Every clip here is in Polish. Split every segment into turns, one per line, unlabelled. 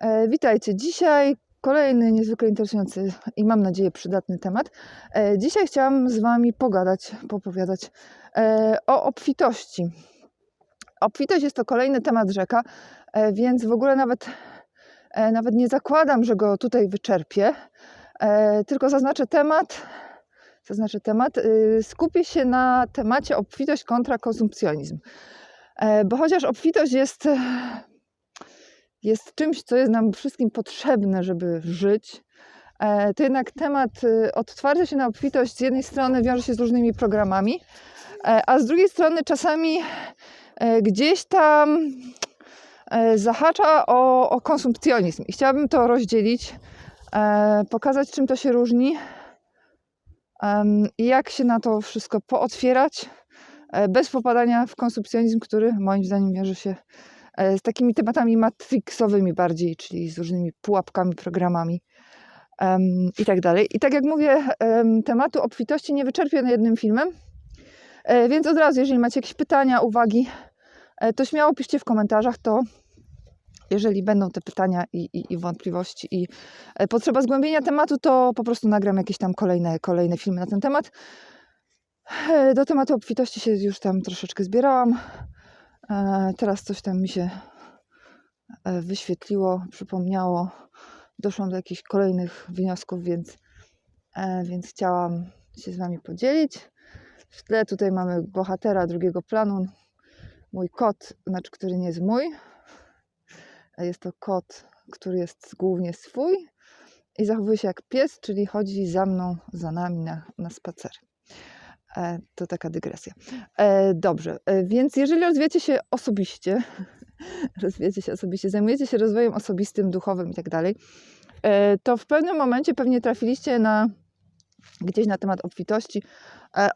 E, witajcie. Dzisiaj kolejny niezwykle interesujący i mam nadzieję przydatny temat. E, dzisiaj chciałam z Wami pogadać, popowiadać e, o obfitości. Obfitość jest to kolejny temat rzeka, więc w ogóle nawet, nawet nie zakładam, że go tutaj wyczerpię, tylko zaznaczę temat. Zaznaczę temat. y, Skupię się na temacie obfitość kontra konsumpcjonizm. Bo chociaż obfitość jest jest czymś, co jest nam wszystkim potrzebne, żeby żyć, e, to jednak temat y, otwarcia się na obfitość z jednej strony wiąże się z różnymi programami, e, a z drugiej strony czasami e, gdzieś tam zahacza o, o konsumpcjonizm. I chciałabym to rozdzielić, pokazać czym to się różni i jak się na to wszystko pootwierać, bez popadania w konsumpcjonizm, który moim zdaniem wiąże się z takimi tematami matrixowymi bardziej, czyli z różnymi pułapkami, programami em, i tak dalej. I tak jak mówię, em, tematu obfitości nie wyczerpię jednym filmem, e, więc od razu, jeżeli macie jakieś pytania, uwagi, e, to śmiało piszcie w komentarzach, to jeżeli będą te pytania i, i, i wątpliwości i e, potrzeba zgłębienia tematu, to po prostu nagram jakieś tam kolejne, kolejne filmy na ten temat. E, Do tematu obfitości się już tam troszeczkę zbierałam. E, Teraz coś tam mi się e, wyświetliło, przypomniało. Doszłam do jakichś kolejnych wniosków, więc, e, więc chciałam się z Wami podzielić. W tle tutaj mamy bohatera drugiego planu. Mój kot, znaczy, który nie jest mój. Jest to kot, który jest głównie swój i zachowuje się jak pies, czyli chodzi za mną, za nami na, na. E, To taka dygresja. E, Dobrze, e, więc jeżeli rozwijacie się osobiście, rozwijacie się osobiście, zajmujecie się rozwojem osobistym, duchowym i tak dalej, to w pewnym momencie pewnie trafiliście na gdzieś na temat obfitości,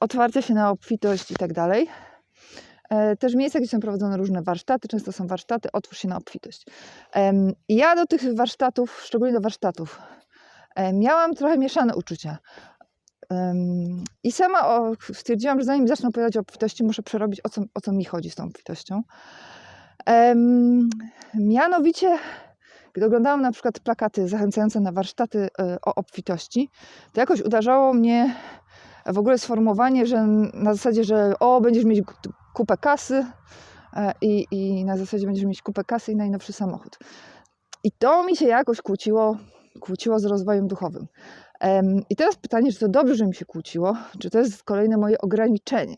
otwarcia się na obfitość i tak dalej. Też miejsca, gdzie są prowadzone różne warsztaty, często są warsztaty, otwórz się na obfitość. Ja do tych warsztatów, szczególnie do warsztatów, miałam trochę mieszane uczucia. I sama stwierdziłam, że zanim zacznę opowiadać o obfitości, muszę przerobić, o co, o co mi chodzi z tą obfitością. Mianowicie, gdy oglądałam na przykład plakaty zachęcające na warsztaty e, o obfitości, to jakoś uderzało mnie w ogóle sformułowanie, że na zasadzie, że o, będziesz mieć ku- kupę kasy e, i, i na zasadzie będziesz mieć kupę kasy i najnowszy samochód. I to mi się jakoś kłóciło, kłóciło z rozwojem duchowym. I teraz pytanie, czy to dobrze, że mi się kłóciło, czy to jest kolejne moje ograniczenie.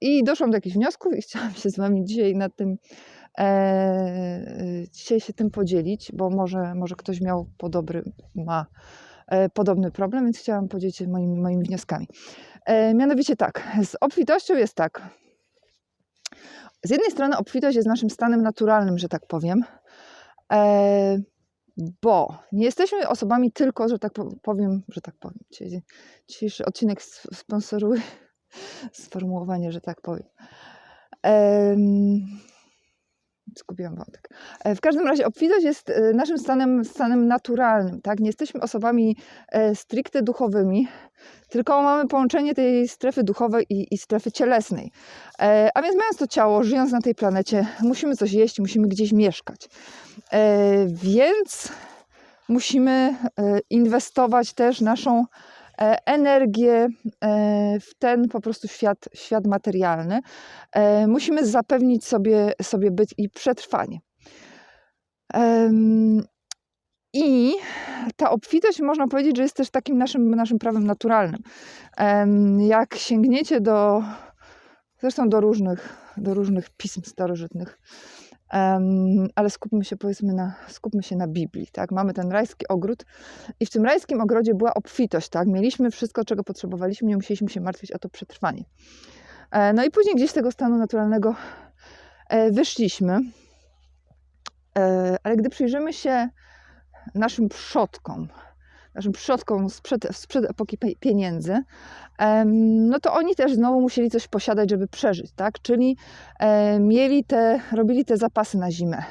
I doszłam do jakichś wniosków i chciałam się z Wami dzisiaj nad tym, e, dzisiaj się tym podzielić, bo może, może ktoś miał podobny, ma e, podobny problem, więc chciałam podzielić się moimi, moimi wnioskami. E, mianowicie tak, z obfitością jest tak. Z jednej strony obfitość jest naszym stanem naturalnym, że tak powiem, bo nie jesteśmy osobami tylko, że tak po- powiem, że tak powiem. Dzisiejszy odcinek sponsoruje sformułowanie, że tak powiem. Em, Zgubiłam wątek. E, W każdym razie obfitość jest e, naszym stanem, stanem naturalnym. Tak? Nie jesteśmy osobami e, stricte duchowymi, tylko mamy połączenie tej strefy duchowej i, i strefy cielesnej. A więc mając to ciało, żyjąc na tej planecie, musimy coś jeść, musimy gdzieś mieszkać. Więc musimy inwestować też naszą energię e, w ten po prostu świat, świat materialny. E, Musimy zapewnić sobie, sobie byt i przetrwanie. I ta obfitość można powiedzieć, że jest też takim naszym, naszym prawem naturalnym. Jak sięgniecie do, zresztą do różnych, do różnych pism starożytnych, em, ale skupmy się powiedzmy na, skupmy się na Biblii, tak? Mamy ten rajski ogród i w tym rajskim ogrodzie była obfitość, tak? Mieliśmy wszystko, czego potrzebowaliśmy, nie musieliśmy się martwić o to przetrwanie. E, No i później gdzieś z tego stanu naturalnego e, wyszliśmy, E, ale gdy przyjrzymy się naszym przodkom, naszym przodkom sprzed, sprzed epoki pie- pieniędzy, no to oni też znowu musieli coś posiadać, żeby przeżyć, tak? Czyli mieli te, robili te zapasy na zimę.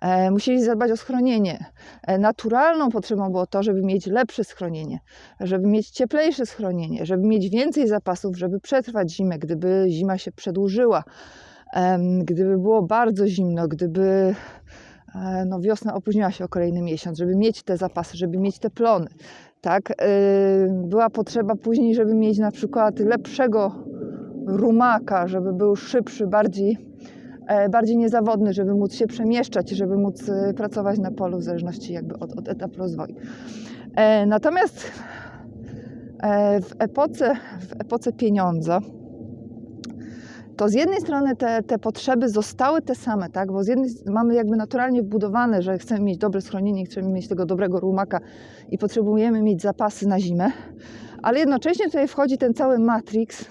E, musieli zadbać o schronienie. E, naturalną potrzebą było to, żeby mieć lepsze schronienie, żeby mieć cieplejsze schronienie, żeby mieć więcej zapasów, żeby przetrwać zimę, gdyby zima się przedłużyła, gdyby było bardzo zimno, gdyby no wiosna opóźniła się o kolejny miesiąc, żeby mieć te zapasy, żeby mieć te plony, tak? E, Była potrzeba później, żeby mieć na przykład lepszego rumaka, żeby był szybszy, bardziej, e, bardziej niezawodny, żeby móc się przemieszczać, żeby móc e, pracować na polu w zależności jakby od, od etapu rozwoju. E, Natomiast e, w epoce, w epoce pieniądza, to z jednej strony te, te potrzeby zostały te same, tak? bo z jednej mamy jakby naturalnie wbudowane, że chcemy mieć dobre schronienie, chcemy mieć tego dobrego rumaka i potrzebujemy mieć zapasy na zimę, ale jednocześnie tutaj wchodzi ten cały matrix,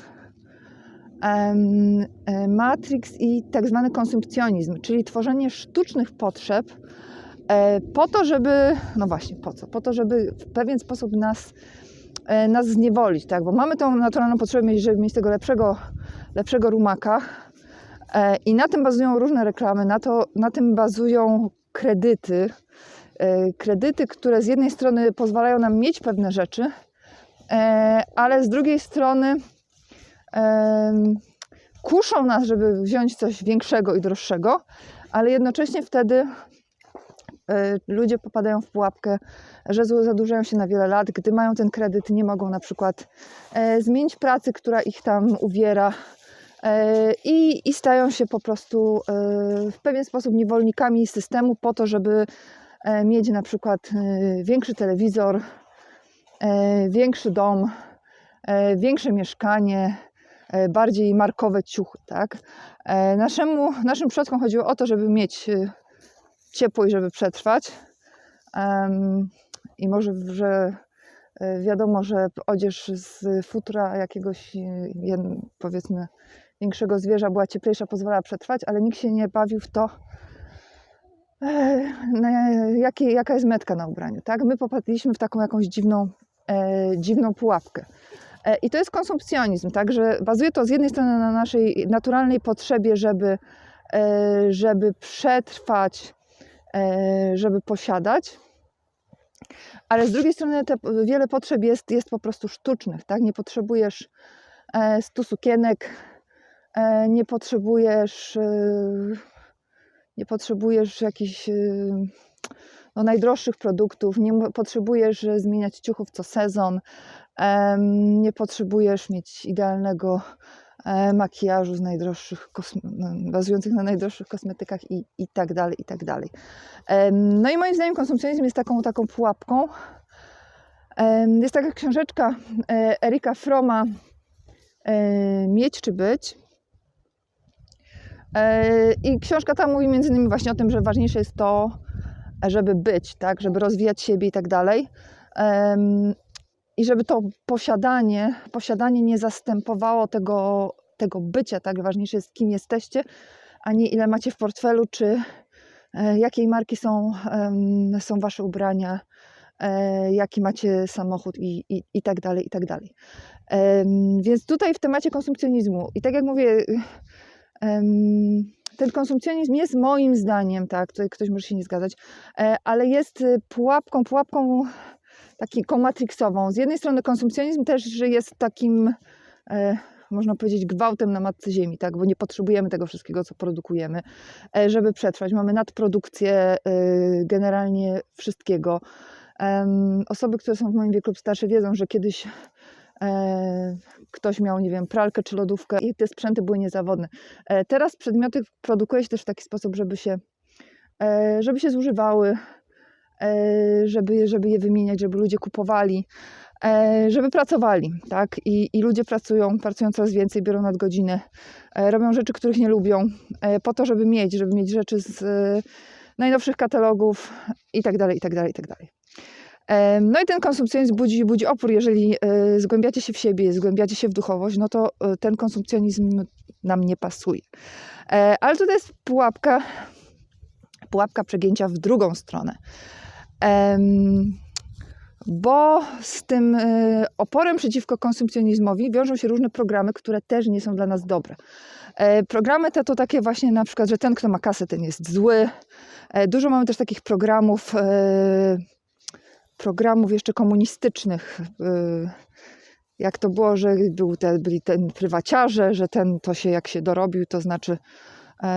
e, matrix i tak zwany konsumpcjonizm, czyli tworzenie sztucznych potrzeb e, po to, żeby, no właśnie, po co? Po to, żeby w pewien sposób nas, nas zniewolić, tak? Bo mamy tą naturalną potrzebę, żeby mieć tego lepszego, lepszego rumaka. E, i na tym bazują różne reklamy, na, to, na tym bazują kredyty, e, kredyty, które z jednej strony pozwalają nam mieć pewne rzeczy, e, ale z drugiej strony kuszą nas, żeby wziąć coś większego i droższego, ale jednocześnie wtedy e, ludzie popadają w pułapkę, że zadłużają się na wiele lat. Gdy mają ten kredyt, nie mogą na przykład e, zmienić pracy, która ich tam uwiera. e, I, I stają się po prostu e, w pewien sposób niewolnikami systemu po to, żeby mieć na przykład większy telewizor, większy dom, większe mieszkanie, bardziej markowe ciuchy, tak? Naszemu, naszym przodkom chodziło o to, żeby mieć ciepło i żeby przetrwać. I może, że e, wiadomo, że odzież z futra jakiegoś, e, powiedzmy, większego zwierza była cieplejsza, pozwalała przetrwać, ale nikt się nie bawił w to, e, jaka jest metka na ubraniu, tak? My popadliśmy w taką jakąś dziwną, dziwną pułapkę. I to jest konsumpcjonizm, tak? Że bazuje to z jednej strony na naszej naturalnej potrzebie, żeby, żeby przetrwać, żeby posiadać, ale z drugiej strony te wiele potrzeb jest, jest po prostu sztucznych, tak? Nie potrzebujesz e, stu sukienek, e, nie potrzebujesz, e, nie potrzebujesz jakichś e, no, najdroższych produktów, nie potrzebujesz e, zmieniać ciuchów co sezon, nie potrzebujesz mieć idealnego e, makijażu z najdroższych, bazujących na najdroższych kosmetykach i, i tak dalej, i tak dalej. No i moim zdaniem konsumpcjonizm jest taką, taką pułapką. Jest taka książeczka e, Erika Froma e, Mieć czy być. E, I książka ta mówi między innymi właśnie o tym, że ważniejsze jest to, żeby być, tak, żeby rozwijać siebie i tak dalej. I żeby to posiadanie, posiadanie nie zastępowało tego, tego bycia, tak? Ważniejsze jest, kim jesteście, a nie ile macie w portfelu, czy e, jakiej marki są, są wasze ubrania, e, jaki macie samochód i, i, i tak dalej, i tak dalej. Więc tutaj w temacie konsumpcjonizmu i tak jak mówię, ten konsumpcjonizm jest moim zdaniem, tak, tutaj ktoś może się nie zgadzać, e, ale jest y, pułapką, pułapką taką matrixową. Z jednej strony konsumpcjonizm też jest takim, e, można powiedzieć, gwałtem na matce ziemi, tak? bo nie potrzebujemy tego wszystkiego, co produkujemy, e, żeby przetrwać. Mamy nadprodukcję e, generalnie wszystkiego. Em, Osoby, które są w moim wieku lub starsze wiedzą, że kiedyś e, ktoś miał, nie wiem, pralkę czy lodówkę i te sprzęty były niezawodne. E, Teraz przedmioty produkuje się też w taki sposób, żeby się, e, żeby się zużywały, e, żeby, żeby je wymieniać, żeby ludzie kupowali, e, żeby pracowali, tak? I, I ludzie pracują, pracują coraz więcej, biorą nadgodziny, e, robią rzeczy, których nie lubią, e, po to, żeby mieć, żeby mieć rzeczy z e, najnowszych katalogów i tak dalej, i tak dalej, i tak dalej. E, No i ten konsumpcjonizm budzi, budzi opór, jeżeli e, zgłębiacie się w siebie, zgłębiacie się w duchowość, no to e, ten konsumpcjonizm nam nie pasuje. E, Ale tutaj jest pułapka, pułapka przegięcia w drugą stronę. Bo z tym e, oporem przeciwko konsumpcjonizmowi wiążą się różne programy, które też nie są dla nas dobre. E, Programy te to takie właśnie na przykład, że ten, kto ma kasę, ten jest zły. E, Dużo mamy też takich programów, programów jeszcze komunistycznych. Jak to było, że był te, byli ten prywaciarze, że ten to się jak się dorobił, to znaczy,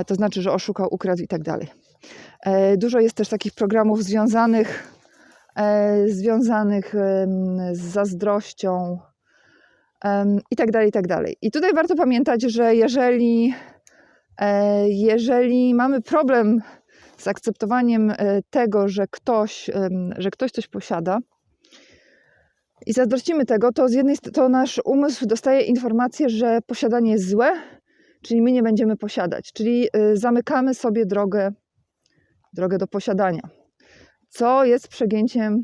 to znaczy, że oszukał, ukradł i tak dalej. E, Dużo jest też takich programów związanych, e, związanych z zazdrością i tak dalej, i tak dalej. I tutaj warto pamiętać, że jeżeli, e, jeżeli mamy problem z akceptowaniem tego, że ktoś, że ktoś coś posiada i zazdrościmy tego, to z jednej to nasz umysł dostaje informację, że posiadanie jest złe, czyli my nie będziemy posiadać, czyli y, zamykamy sobie drogę, drogę do posiadania, co jest przegięciem,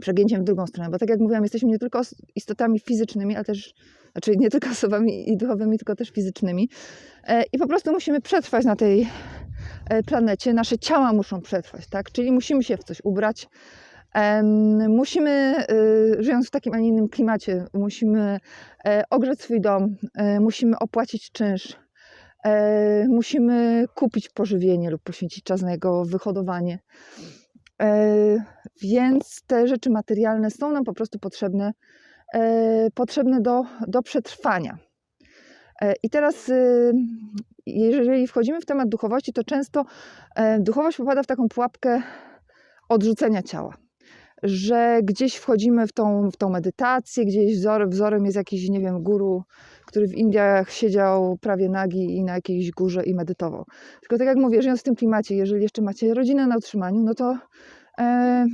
przegięciem w drugą stronę, bo tak jak mówiłam, jesteśmy nie tylko istotami fizycznymi, ale też, znaczy nie tylko osobami i duchowymi, tylko też fizycznymi. E, i po prostu musimy przetrwać na tej e, planecie, nasze ciała muszą przetrwać, tak, czyli musimy się w coś ubrać, musimy, y, żyjąc w takim, a nie innym klimacie, musimy e, ogrzeć swój dom, musimy opłacić czynsz, musimy kupić pożywienie lub poświęcić czas na jego wyhodowanie. E, więc te rzeczy materialne są nam po prostu potrzebne, e, potrzebne do, do przetrwania. E, I teraz, y, jeżeli wchodzimy w temat duchowości, to często e, duchowość popada w taką pułapkę odrzucenia ciała że gdzieś wchodzimy w tą, w tą medytację, gdzieś wzor, wzorem jest jakiś, nie wiem, guru, który w Indiach siedział prawie nagi i na jakiejś górze i medytował. Tylko tak jak mówię, żyjąc w tym klimacie, jeżeli jeszcze macie rodzinę na utrzymaniu, no to e,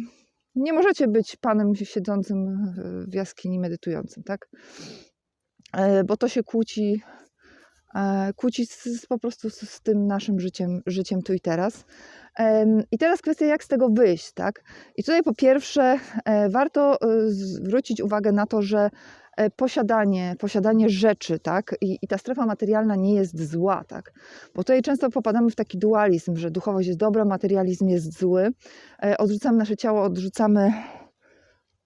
nie możecie być panem siedzącym w jaskini medytującym, tak? E, bo to się kłóci, e, kłóci z, z, po prostu z, z tym naszym życiem, życiem tu i teraz. I teraz kwestia, jak z tego wyjść, tak? I tutaj po pierwsze e, warto e, zwrócić uwagę na to, że e, posiadanie, posiadanie rzeczy, tak? I, I ta strefa materialna nie jest zła, tak? Bo tutaj często popadamy w taki dualizm, że duchowość jest dobra, materializm jest zły. Odrzucamy nasze ciało, odrzucamy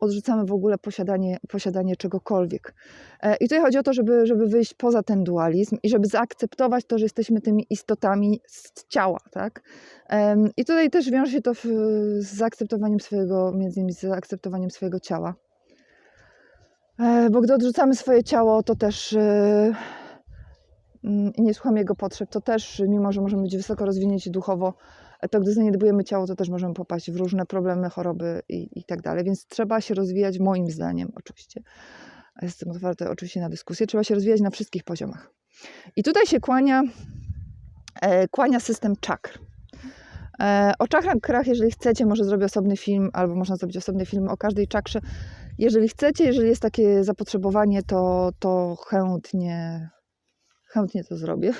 odrzucamy w ogóle posiadanie, posiadanie czegokolwiek. E, I tutaj chodzi o to, żeby, żeby wyjść poza ten dualizm i żeby zaakceptować to, że jesteśmy tymi istotami z ciała, tak? I tutaj też wiąże się to w, z zaakceptowaniem swojego, między innymi z zaakceptowaniem swojego ciała. E, Bo gdy odrzucamy swoje ciało, to też e, mm, i nie słuchamy jego potrzeb, to też, mimo że możemy być wysoko rozwinięci duchowo, to gdy zaniedbujemy ciało, to też możemy popaść w różne problemy, choroby i, i tak dalej. Więc trzeba się rozwijać, moim zdaniem oczywiście. Jestem otwarta oczywiście na dyskusję. Trzeba się rozwijać na wszystkich poziomach. I tutaj się kłania, e, kłania system czakr. E, o czakrach, jeżeli chcecie, może zrobię osobny film, albo można zrobić osobny film o każdej czakrze. Jeżeli chcecie, jeżeli jest takie zapotrzebowanie, to, to chętnie, chętnie to zrobię.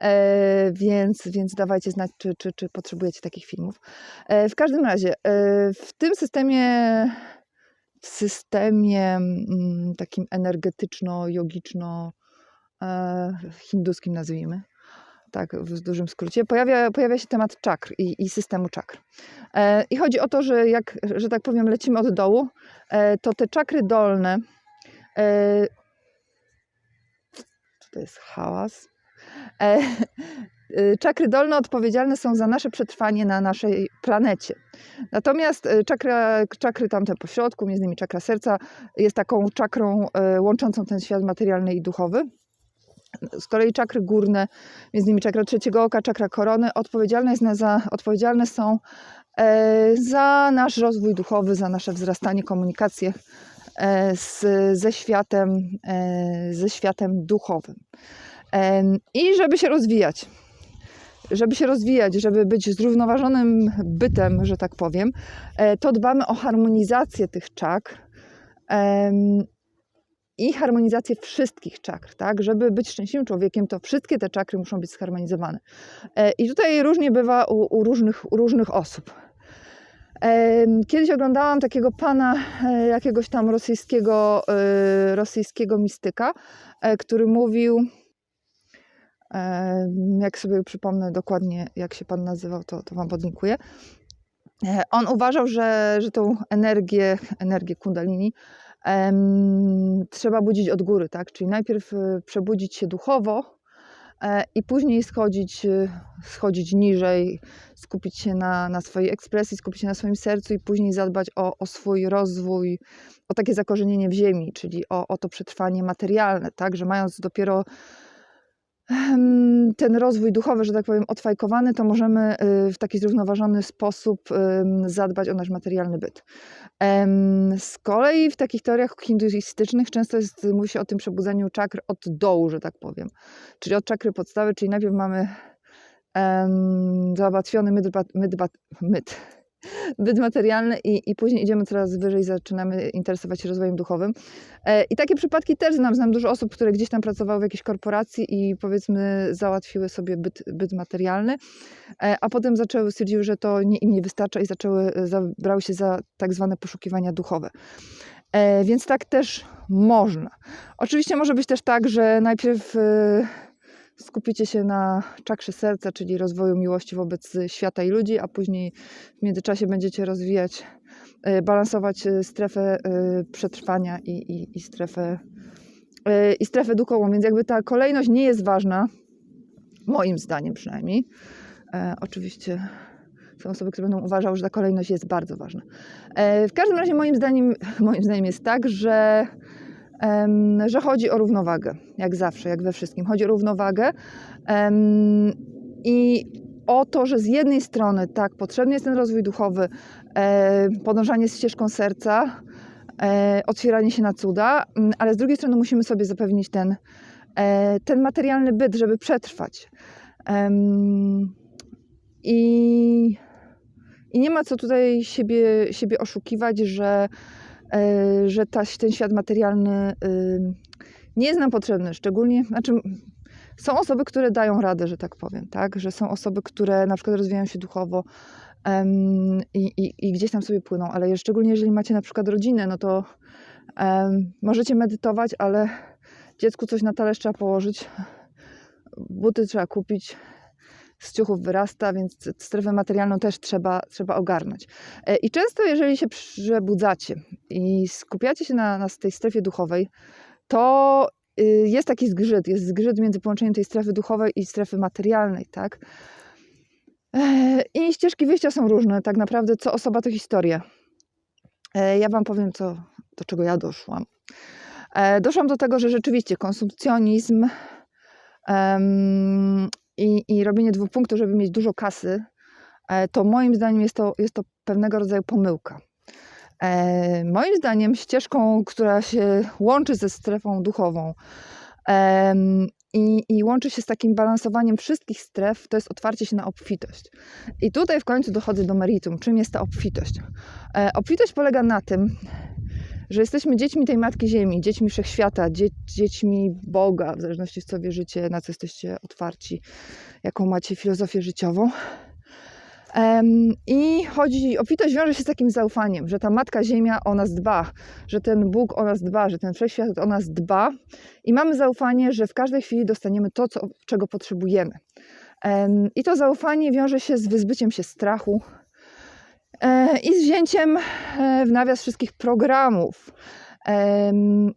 E, więc, więc dawajcie znać, czy, czy, czy potrzebujecie takich filmów. E, w każdym razie, e, w tym systemie, w systemie mm, takim energetyczno-jogiczno e, hinduskim nazwijmy, tak w dużym skrócie, pojawia, pojawia się temat czakr i, i systemu czakr. E, I chodzi o to, że jak, że tak powiem, lecimy od dołu, e, to te czakry dolne, e, to jest hałas? E, y, Czakry dolne odpowiedzialne są za nasze przetrwanie na naszej planecie. Natomiast e, czakra, czakry tamte po środku, między innymi czakra serca, jest taką czakrą e, łączącą ten świat materialny i duchowy. Z kolei czakry górne, między innymi czakra trzeciego oka, czakra korony, odpowiedzialne, jest za, odpowiedzialne są e, za nasz rozwój duchowy, za nasze wzrastanie, komunikację e, z, ze, światem, e, ze światem duchowym. I żeby się rozwijać, żeby się rozwijać, żeby być zrównoważonym bytem, że tak powiem, e, to dbamy o harmonizację tych czakr i harmonizację wszystkich czakr, tak? Żeby być szczęśliwym człowiekiem, to wszystkie te czakry muszą być zharmonizowane. E, I tutaj różnie bywa u, u, różnych, u różnych osób. Kiedyś oglądałam takiego pana, e, jakiegoś tam rosyjskiego, rosyjskiego mistyka, który mówił, Jak sobie przypomnę dokładnie, jak się pan nazywał, to, to wam podlinkuję. E, On uważał, że, że tą energię, energię kundalini em, trzeba budzić od góry, tak? Czyli najpierw e, przebudzić się duchowo e, i później schodzić, e, schodzić niżej, skupić się na, na swojej ekspresji, skupić się na swoim sercu i później zadbać o, o swój rozwój, o takie zakorzenienie w ziemi, czyli o, o to przetrwanie materialne, tak? Że mając dopiero ten rozwój duchowy, że tak powiem, odfajkowany, to możemy y, w taki zrównoważony sposób zadbać o nasz materialny byt. Z kolei w takich teoriach hinduistycznych często jest, mówi się o tym przebudzeniu czakr od dołu, że tak powiem. Czyli od czakry podstawy, czyli najpierw mamy załatwiony myt, myt, myt, byt materialny i, i później idziemy coraz wyżej, zaczynamy interesować się rozwojem duchowym. E, I takie przypadki też znam. Znam dużo osób, które gdzieś tam pracowały w jakiejś korporacji i powiedzmy załatwiły sobie byt, byt materialny, e, a potem zaczęły, stwierdziły, że to nie, im nie wystarcza i zaczęły, e, zabrały się za tak zwane poszukiwania duchowe. Więc tak też można. Oczywiście może być też tak, że najpierw skupicie się na czakrze serca, czyli rozwoju miłości wobec świata i ludzi, a później w międzyczasie będziecie rozwijać, e, balansować e, strefę e, przetrwania i, i, i strefę i strefę duchową, więc jakby ta kolejność nie jest ważna, moim zdaniem przynajmniej. Oczywiście są osoby, które będą uważały, że ta kolejność jest bardzo ważna. W każdym razie moim zdaniem, moim zdaniem jest tak, że, że chodzi o równowagę, jak zawsze, jak we wszystkim. Chodzi o równowagę i o to, że z jednej strony tak, potrzebny jest ten rozwój duchowy, e, podążanie ścieżką serca, e, otwieranie się na cuda, m, ale z drugiej strony musimy sobie zapewnić ten, e, ten materialny byt, żeby przetrwać. I, I nie ma co tutaj siebie, siebie oszukiwać, że, że ta, ten świat materialny ym, nie jest nam potrzebny. Szczególnie, znaczy, są osoby, które dają radę, że tak powiem, tak? Że są osoby, które na przykład rozwijają się duchowo em, i, i, i gdzieś tam sobie płyną, ale szczególnie jeżeli macie na przykład rodzinę, no to em, możecie medytować, ale dziecku coś na talerz trzeba położyć, buty trzeba kupić, z ciuchów wyrasta, więc strefę materialną też trzeba, trzeba ogarnąć. E, I często, jeżeli się przebudzacie i skupiacie się na, na tej strefie duchowej, to y, jest taki zgrzyt, jest zgrzyt między połączeniem tej strefy duchowej i strefy materialnej, tak? E, I ścieżki wyjścia są różne, tak naprawdę co osoba to historia. E, Ja Wam powiem, co, do czego ja doszłam. Doszłam do tego, że rzeczywiście konsumpcjonizm i, i robienie dwóch punktów, żeby mieć dużo kasy, e, to moim zdaniem jest to, jest to pewnego rodzaju pomyłka. E, moim zdaniem ścieżką, która się łączy ze strefą duchową i, i łączy się z takim balansowaniem wszystkich stref, to jest otwarcie się na obfitość. I tutaj w końcu dochodzę do meritum. Czym jest ta obfitość? E, obfitość polega na tym, że jesteśmy dziećmi tej Matki Ziemi, dziećmi Wszechświata, dzie dziećmi Boga, w zależności w co wierzycie, na co jesteście otwarci, jaką macie filozofię życiową. Em, I chodzi, obfitość wiąże się z takim zaufaniem, że ta Matka Ziemia o nas dba, że ten Bóg o nas dba, że ten Wszechświat o nas dba i mamy zaufanie, że w każdej chwili dostaniemy to, co, czego potrzebujemy. Em, I to zaufanie wiąże się z wyzbyciem się strachu i z wzięciem e, w nawias wszystkich programów.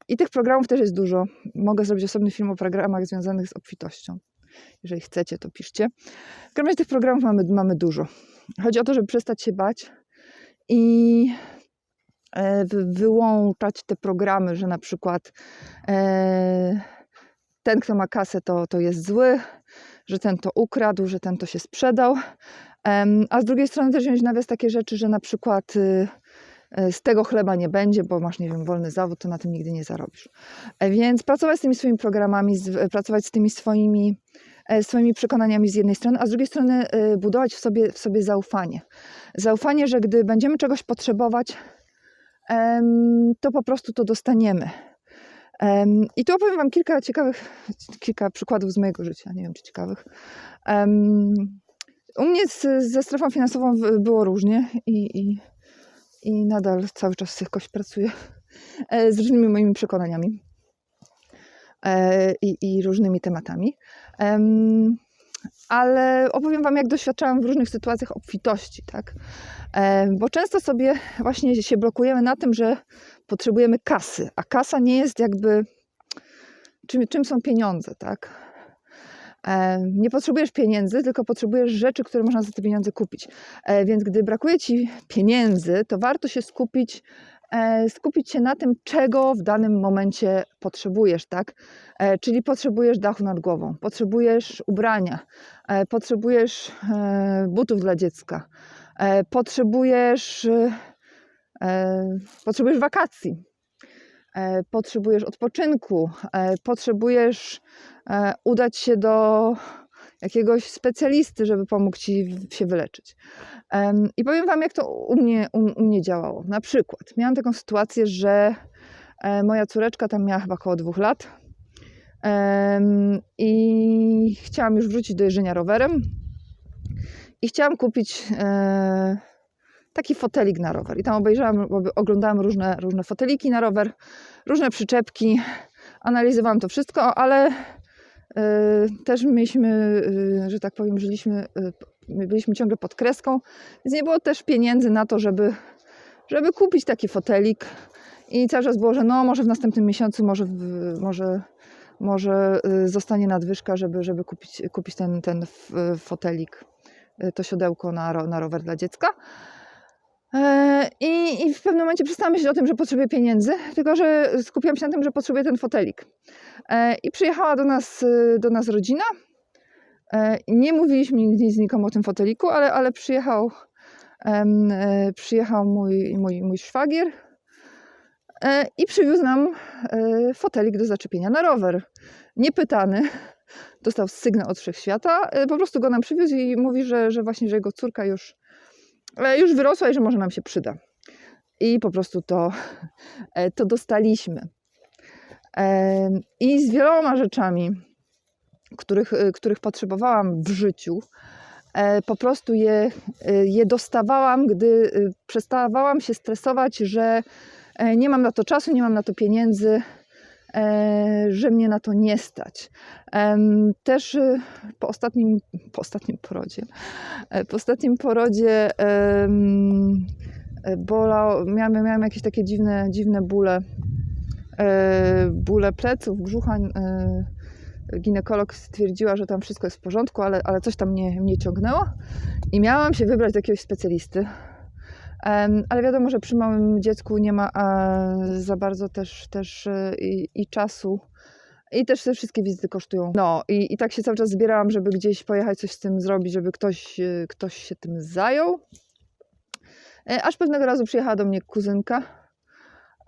I tych programów też jest dużo. Mogę zrobić osobny film o programach związanych z obfitością. Jeżeli chcecie, to piszcie. W każdym razie tych programów mamy, mamy dużo. Chodzi o to, żeby przestać się bać i e, wy- wyłączać te programy, że na przykład e, ten, kto ma kasę, to, to jest zły, że ten to ukradł, że ten to się sprzedał. A z drugiej strony też wziąć nawias takie rzeczy, że na przykład y, y, z tego chleba nie będzie, bo masz, nie wiem, wolny zawód, to na tym nigdy nie zarobisz. E, Więc pracować z tymi swoimi programami, z, pracować z tymi swoimi, e, swoimi przekonaniami z jednej strony, a z drugiej strony y, budować w sobie, w sobie zaufanie. Zaufanie, że gdy będziemy czegoś potrzebować, to po prostu to dostaniemy. Em, I tu opowiem Wam kilka ciekawych, kilka przykładów z mojego życia, nie wiem czy ciekawych. Em, u mnie z, ze strefą finansową było różnie i, i, i nadal cały czas jakoś pracuję e, z różnymi moimi przekonaniami e, i, i różnymi tematami. Em, Ale opowiem Wam, jak doświadczałam w różnych sytuacjach obfitości, tak? E, Bo często sobie właśnie się blokujemy na tym, że potrzebujemy kasy, a kasa nie jest jakby czym, czym są pieniądze, tak? E, Nie potrzebujesz pieniędzy, tylko potrzebujesz rzeczy, które można za te pieniądze kupić. E, Więc gdy brakuje ci pieniędzy, to warto się skupić e, skupić się na tym, czego w danym momencie potrzebujesz, tak? Czyli potrzebujesz dachu nad głową, potrzebujesz ubrania, potrzebujesz butów dla dziecka, potrzebujesz, potrzebujesz wakacji, e, potrzebujesz odpoczynku, e, potrzebujesz e, udać się do jakiegoś specjalisty, żeby pomógł ci się wyleczyć. I powiem Wam, jak to u mnie, u, mnie działało. Na przykład, miałam taką sytuację, że e, moja córeczka tam miała chyba około dwóch lat i chciałam już wrócić do jeżdżenia rowerem i chciałam kupić e, taki fotelik na rower. I tam obejrzałam, ob- oglądałam różne, różne foteliki na rower, różne przyczepki, analizowałam to wszystko, ale e, też mieliśmy, e, że tak powiem, żyliśmy, my byliśmy ciągle pod kreską, więc nie było też pieniędzy na to, żeby, żeby kupić taki fotelik. I cały czas było, że no może w następnym miesiącu, może, w, może, może zostanie nadwyżka, żeby, żeby kupić, kupić ten, ten fotelik, to siodełko na, na rower dla dziecka. E, I, I w pewnym momencie przestałam myśleć o tym, że potrzebuję pieniędzy, tylko że skupiłam się na tym, że potrzebuję ten fotelik. E, I przyjechała do nas, y, do nas rodzina. E, Nie mówiliśmy nic nikomu o tym foteliku, ale, ale przyjechał, e, przyjechał mój, mój, mój szwagier e, i przywiózł nam e, fotelik do zaczepienia na rower. Niepytany, dostał sygnał od wszechświata, e, po prostu go nam przywiózł i mówi, że, że właśnie, że jego córka już, e, już wyrosła i że może nam się przyda. I po prostu to, e, to dostaliśmy. Em, I z wieloma rzeczami, których, e, których potrzebowałam w życiu, e, po prostu je, e, je dostawałam, gdy e, przestawałam się stresować, że e, nie mam na to czasu, nie mam na to pieniędzy, e, że mnie na to nie stać. Też e, po ostatnim, po ostatnim porodzie, e, po ostatnim porodzie e, bolał, miałam, miałam jakieś takie dziwne, dziwne bóle, e, bóle pleców, brzucha. e, Ginekolog stwierdziła, że tam wszystko jest w porządku, ale, ale coś tam mnie, mnie ciągnęło i miałam się wybrać do jakiegoś specjalisty. Ale wiadomo, że przy małym dziecku nie ma e, za bardzo też, też e, i, i czasu. I też te wszystkie wizyty kosztują. No i, i tak się cały czas zbierałam, żeby gdzieś pojechać, coś z tym zrobić, żeby ktoś, e, ktoś się tym zajął. E, aż pewnego razu przyjechała do mnie kuzynka,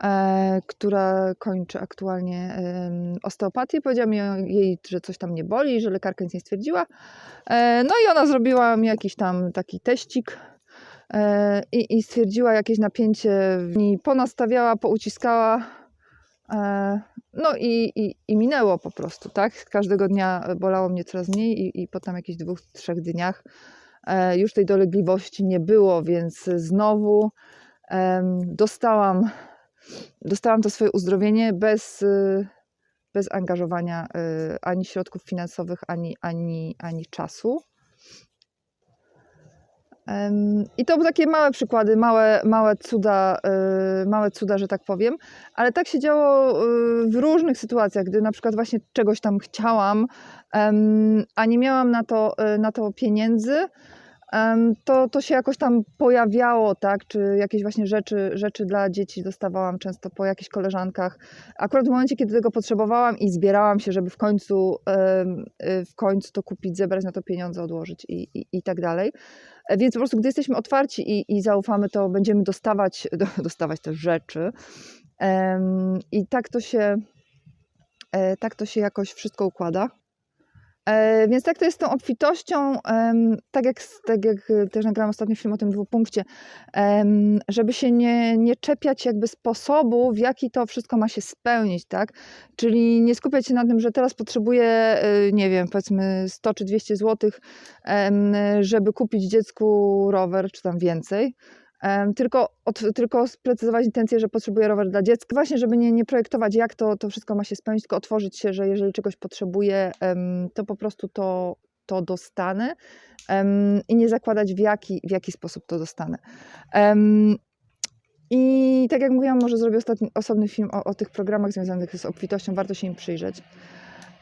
e, która kończy aktualnie em, osteopatię. Powiedziała mi jej, że coś tam nie boli, że lekarka nic nie stwierdziła. E, no i ona zrobiła mi jakiś tam taki teścik e, i, i stwierdziła jakieś napięcie w niej, ponastawiała, pouciskała. E, no i, i, i minęło po prostu, tak? Każdego dnia bolało mnie coraz mniej i, i po tam jakichś dwóch, trzech dniach e, już tej dolegliwości nie było, więc znowu dostałam, dostałam to swoje uzdrowienie bez, y, bez angażowania y, ani środków finansowych, ani, ani, ani czasu. I to takie małe przykłady, małe, małe, cuda, y, małe cuda, że tak powiem, ale tak się działo y, w różnych sytuacjach, gdy na przykład właśnie czegoś tam chciałam, a nie miałam na to, y, na to pieniędzy, to, to się jakoś tam pojawiało, tak, czy jakieś właśnie rzeczy, rzeczy dla dzieci dostawałam często po jakichś koleżankach. Akurat w momencie, kiedy tego potrzebowałam i zbierałam się, żeby w końcu, y, w końcu to kupić, zebrać na to pieniądze, odłożyć i, i, i tak dalej. Więc po prostu, gdy jesteśmy otwarci i, i zaufamy, to będziemy dostawać, do, dostawać te rzeczy. I tak to się, e, tak to się jakoś wszystko układa. E, Więc tak to jest z tą obfitością, tak jak, tak jak e, też nagrałam ostatni film o tym dwupunkcie, żeby się nie, nie czepiać jakby sposobu, w jaki to wszystko ma się spełnić, tak? Czyli nie skupiać się na tym, że teraz potrzebuję, e, nie wiem, powiedzmy 100 czy 200 złotych, em, żeby kupić dziecku rower, czy tam więcej. Tylko, od, tylko sprecyzować intencję, że potrzebuję rower dla dziecka. Właśnie, żeby nie, nie projektować, jak to, to wszystko ma się spełnić, tylko otworzyć się, że jeżeli czegoś potrzebuję, to po prostu to, to dostanę i nie zakładać, w jaki, w jaki sposób to dostanę. I tak jak mówiłam, może zrobię ostatni, osobny film o, o tych programach związanych z obfitością, warto się im przyjrzeć.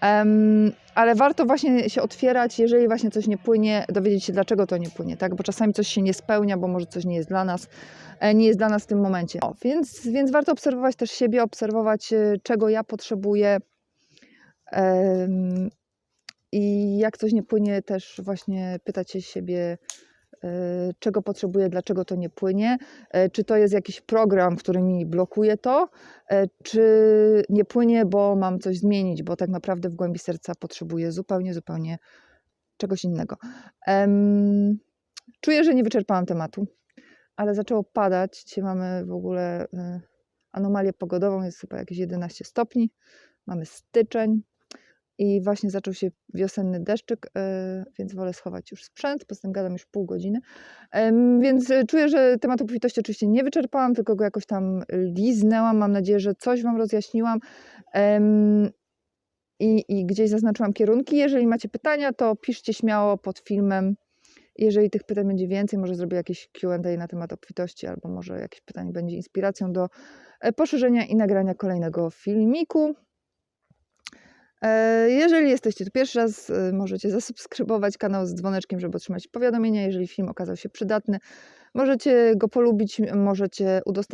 Em, ale warto właśnie się otwierać, jeżeli właśnie coś nie płynie, dowiedzieć się, dlaczego to nie płynie, tak? Bo czasami coś się nie spełnia, bo może coś nie jest dla nas, e, nie jest dla nas w tym momencie. O, więc, więc warto obserwować też siebie, obserwować, e, czego ja potrzebuję. Em, I jak coś nie płynie, też właśnie pytać się siebie, czego potrzebuję, dlaczego to nie płynie, e, czy to jest jakiś program, który mi blokuje to, e, czy nie płynie, bo mam coś zmienić, bo tak naprawdę w głębi serca potrzebuję zupełnie, zupełnie czegoś innego. Czuję, że nie wyczerpałam tematu, ale zaczęło padać. Dzisiaj mamy w ogóle anomalię pogodową, jest chyba jakieś 11 stopni. Mamy styczeń i właśnie zaczął się wiosenny deszczyk, e, więc wolę schować już sprzęt, poza tym gadam już pół godziny. Więc e, czuję, że temat obfitości oczywiście nie wyczerpałam, tylko go jakoś tam liznęłam. Mam nadzieję, że coś Wam rozjaśniłam. I, i gdzieś zaznaczyłam kierunki. Jeżeli macie pytania, to piszcie śmiało pod filmem. Jeżeli tych pytań będzie więcej, może zrobię jakieś QA na temat obfitości, albo może jakieś pytanie będzie inspiracją do e, poszerzenia i nagrania kolejnego filmiku. E, Jeżeli jesteście tu pierwszy raz, e, możecie zasubskrybować kanał z dzwoneczkiem, żeby otrzymać powiadomienia. Jeżeli film okazał się przydatny, możecie go polubić, możecie udostępnić.